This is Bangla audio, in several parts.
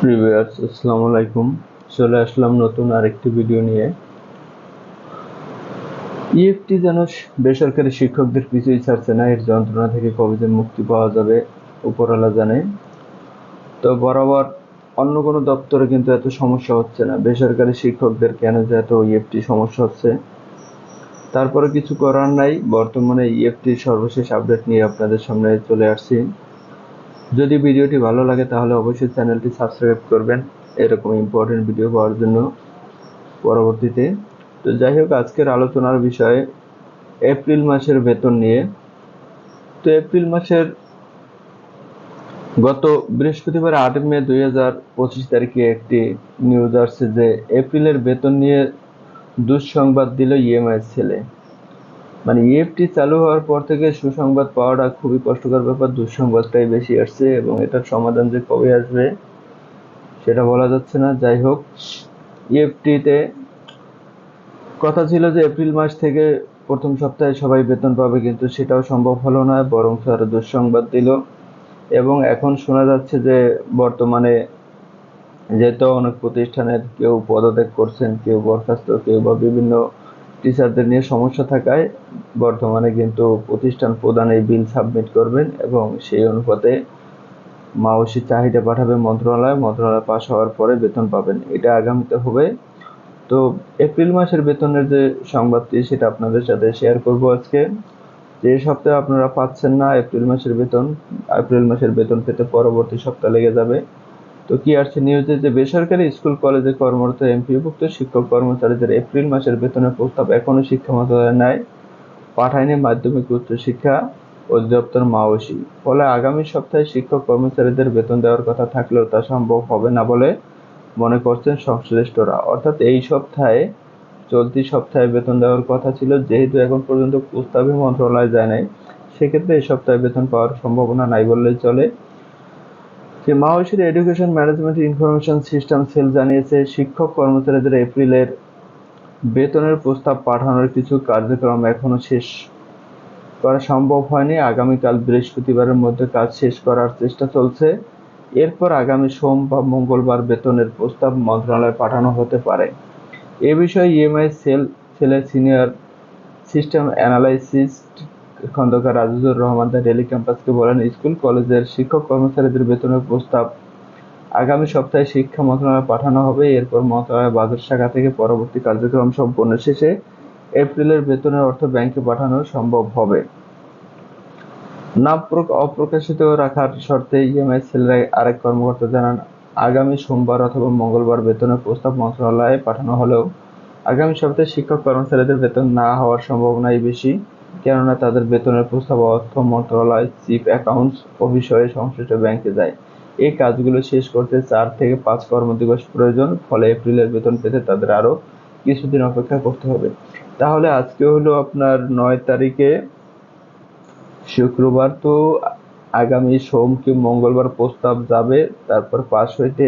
প্রিভিয়ার্স আসসালামু আলাইকুম। চলে আসলাম নতুন আরেকটি ভিডিও নিয়ে। ইএফটি যেন বেসরকারি শিক্ষকদের কিছুই ছাড়ছে না, এর যন্ত্রণা থেকে কবে যে মুক্তি পাওয়া যাবে, উপরওয়ালা জানে তো বরাবর অন্য কোনো দপ্তরে কিন্তু এত সমস্যা হচ্ছে না। বেসরকারি শিক্ষকদের কেন যে এত ইএফটি সমস্যা হচ্ছে? তারপরে কিছু করার নাই। বর্তমানে ইএফটি সর্বশেষ আপডেট নিয়ে আপনাদের সামনে চলে আসছি। যদি ভিডিওটি ভালো লাগে, তাহলে অবশ্যই চ্যানেলটি সাবস্ক্রাইব করবেন। এরকম ইম্পর্টেন্ট ভিডিও পাওয়ার জন্য পরবর্তীতে। তো যাই হোক, আজকের আলোচনার বিষয়ে এপ্রিল মাসের বেতন নিয়ে। তো এপ্রিল মাসের গত বৃহস্পতিবার আট মে দুই হাজার পঁচিশ তারিখে একটি নিউজ আসছে যে এপ্রিলের বেতন নিয়ে দুঃসংবাদ দিল ইএমআই ছেলে। মানে ইএফটি চালু হওয়ার পর থেকে সুসংবাদ পাওয়াটা খুবই কষ্টকর ব্যাপার, দুঃসংবাদটাই বেশি আসছে এবং এটার সমাধান যে কবে আসবে সেটা বলা যাচ্ছে না। যাই হোক ইএফটিতে কথা ছিল যে এপ্রিল মাস থেকে প্রথম সপ্তাহে সবাই বেতন পাবে, কিন্তু সেটাও সম্ভব হলো না বরং আরও দুঃসংবাদ দিল। এবং এখন শোনা যাচ্ছে যে বর্তমানে যেহেতু অনেক প্রতিষ্ঠানের কেউ পদত্যাগ করছেন, কেউ বরখাস্ত, কেউ বা বিভিন্ন টিচারদের নিয়ে সমস্যা থাকায় বর্তমানে কিন্তু প্রতিষ্ঠান প্রদান এই বিল সাবমিট করবেন এবং সেই অনুপাতে মাওসি চাহিদা পাঠাবে মন্ত্রণালয়। মন্ত্রণালয় পাশ হওয়ার পরে বেতন পাবেন। এটা আগামীতে হবে। তো এপ্রিল মাসের বেতনের যে সংবাদটি, সেটা আপনাদের সাথে শেয়ার করব আজকে। যে সপ্তাহে আপনারা পাচ্ছেন না এপ্রিল মাসের বেতন, এপ্রিল মাসের বেতন পেতে পরবর্তী সপ্তাহ লেগে যাবে। তো কি আসছে নিউজে যে বেসরকারি স্কুল কলেজে কর্মরত এমপিওভুক্ত শিক্ষক কর্মচারীদের এপ্রিল মাসের বেতনের প্রস্তাব এখনও শিক্ষা মন্ত্রণালয় নেয় পাঠায়নি মাধ্যমিক উচ্চশিক্ষা অধিদপ্তর মাওসি। ফলে আগামী সপ্তাহে শিক্ষক কর্মচারীদের বেতন দেওয়ার কথা থাকলেও তা সম্ভব হবে না বলে মনে করছেন সংশ্লিষ্টরা। অর্থাৎ এই সপ্তাহে, চলতি সপ্তাহে বেতন দেওয়ার কথা ছিল, যেহেতু এখন পর্যন্ত প্রস্তাবে মন্ত্রণালয় যায় নাই, সেক্ষেত্রে এই সপ্তাহে বেতন পাওয়ার সম্ভাবনা নাই বললেই চলে। যে মাওসির education management information system cell জানিয়েছে, শিক্ষক কর্মচারীদের এপ্রিলের বেতনের প্রস্তাব পাঠানোর কিছু কার্যক্রম এখনও শেষ করা সম্ভব হয়নি। আগামীকাল বৃহস্পতিবারের মধ্যে কাজ শেষ করার চেষ্টা চলছে। এরপর আগামী সোম বা মঙ্গলবার বেতনের প্রস্তাব মন্ত্রণালয়ে পাঠানো হতে পারে। এ বিষয়ে ইএমআই সেল সেলের senior system analyst Khandaker Azizur Rahman the daily ক্যাম্পাসকে বলেন, স্কুল, কলেজের শিক্ষক কর্মচারীদের বেতনের প্রস্তাব আগামী সপ্তাহে শিক্ষা মন্ত্রণালয়ে পাঠানো হবে। এরপর মন্ত্রণালয় বাজার শাখা থেকে পরবর্তী কার্যক্রম সম্পন্ন শেষে এপ্রিলের বেতনের অর্থ ব্যাংকে পাঠানো সম্ভব হবে। নাম অপ্রকাশিত রাখার শর্তে ইএমআই সেলের আরেক কর্মকর্তা জানান, আগামী সোমবার অথবা মঙ্গলবার বেতনের প্রস্তাব মন্ত্রণালয়ে পাঠানো হলেও আগামী সপ্তাহে শিক্ষক কর্মচারীদের বেতন না হওয়ার সম্ভাবনাই বেশি। কেননা তাদের বেতনের প্রস্তাব অর্থ মন্ত্রণালয় চিফ অ্যাকাউন্টস হয়ে সংশ্লিষ্ট ব্যাংকে যায়। এই কাজগুলো শেষ করতে চার থেকে পাঁচ কর্মদিবস প্রয়োজন, ফলে এপ্রিলের বেতন পেতে তাদের আরও কিছুদিন অপেক্ষা করতে হবে। তাহলে আজকে হলো আপনার নয় তারিখে শুক্রবার, তো আগামী সোম কি মঙ্গলবার প্রস্তাব যাবে, তারপর পাশ হইতে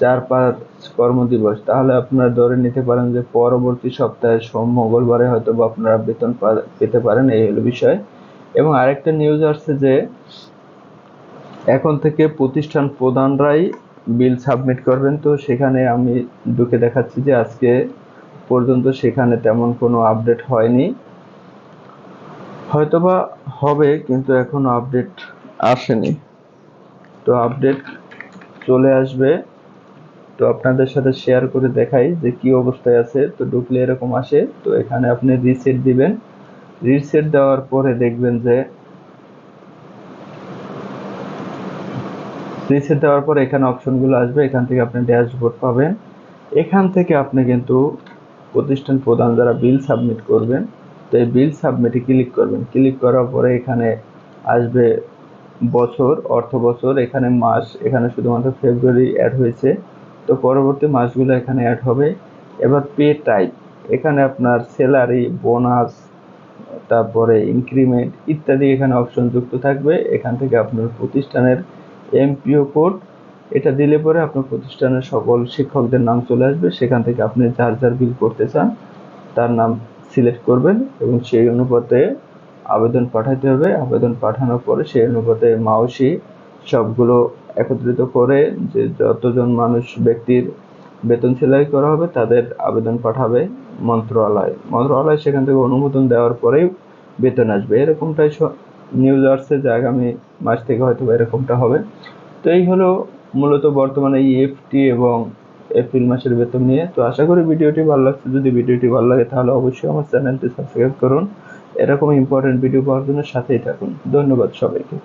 চার পাঁচ কর্মদিবস, তাহলে আপনারা ধরে নিতে পারেন যে পরবর্তী সপ্তাহে সোম মঙ্গলবারে হয়তো বা আপনারা বেতন পেতে পারেন, এই হলো বিষয়। এবং আরেকটা নিউজ আসছে যে এখন থেকে প্রতিষ্ঠান প্রধানরাই বিল সাবমিট করবেন। তো সেখানে আমি ঢুকে দেখাচ্ছি যে আজকে পর্যন্ত সেখানে তেমন কোনো আপডেট হয়নি। হয়তোবা হবে, কিন্তু এখনও আপডেট আসেনি। তো আপডেট চলে আসবে। তো আপনাদের সাথে শেয়ার করে দেখাই যে কি অবস্থায় আছে। তো ঢুকলে এরকম আসে, তো এখানে আপনি রিসেট দিবেন। রিসেট দেওয়ার পরে দেখবেন যে রিসেট দেওয়ার পর এখানে অপশনগুলো আসবে, এখান থেকে আপনি ড্যাশবোর্ড পাবেন। এখান থেকে আপনি কিন্তু প্রতিষ্ঠান প্রধান যারা বিল সাবমিট করবেন। তো এই বিল সাবমিটে ক্লিক করবেন। ক্লিক করার পরে এখানে আসবে বছর অর্থ বছর এখানে মাস, এখানে শুধুমাত্র ফেব্রুয়ারি অ্যাড হয়েছে। তো পরবর্তী মাসগুলো এখানে অ্যাড হবে। এবার পে টাইপ এখানে আপনার স্যালারি বোনাস তারপরে ইনক্রিমেন্ট ইত্যাদি এখানে অপশন যুক্ত থাকবে। এখান থেকে আপনার প্রতিষ্ঠানের এমপিও কোড এটা দিলে পরে আপনার প্রতিষ্ঠানের সকল শিক্ষকদের নাম চলে আসবে। সেখান থেকে আপনি যার যার বিল করতে চান, তার নাম সিলেক্ট করবেন এবং সেই অনুপাতে আবেদন পাঠাতে হবে। আবেদন পাঠানোর পরে সেই অনুপাতে মাউসি সবগুলো একত্রিত করে যে যতজন মানুষ ব্যক্তির বেতন সেলাই করা হবে, তাদের আবেদন পাঠাবে মন্ত্রণালয়। মন্ত্রণালয় সেখান থেকে অনুমোদন দেওয়ার পরেই বেতন আসবে। এরকমটাই নিউজ আসছে যে আগামী মাস থেকে হয়তো এরকমটা হবে। তো এই হলো মূলত বর্তমানে ইএফটি এবং এপ্রিল মাসের বেতন নিয়ে। তো আশা করি ভিডিওটি ভালো লাগছে। যদি ভিডিওটি ভালো লাগে তাহলে অবশ্যই আমার চ্যানেলটি সাবস্ক্রাইব করুন। এরকম ইম্পর্টেন্ট ভিডিও পাওয়ার জন্য সাথেই থাকুন। ধন্যবাদ সবাইকে।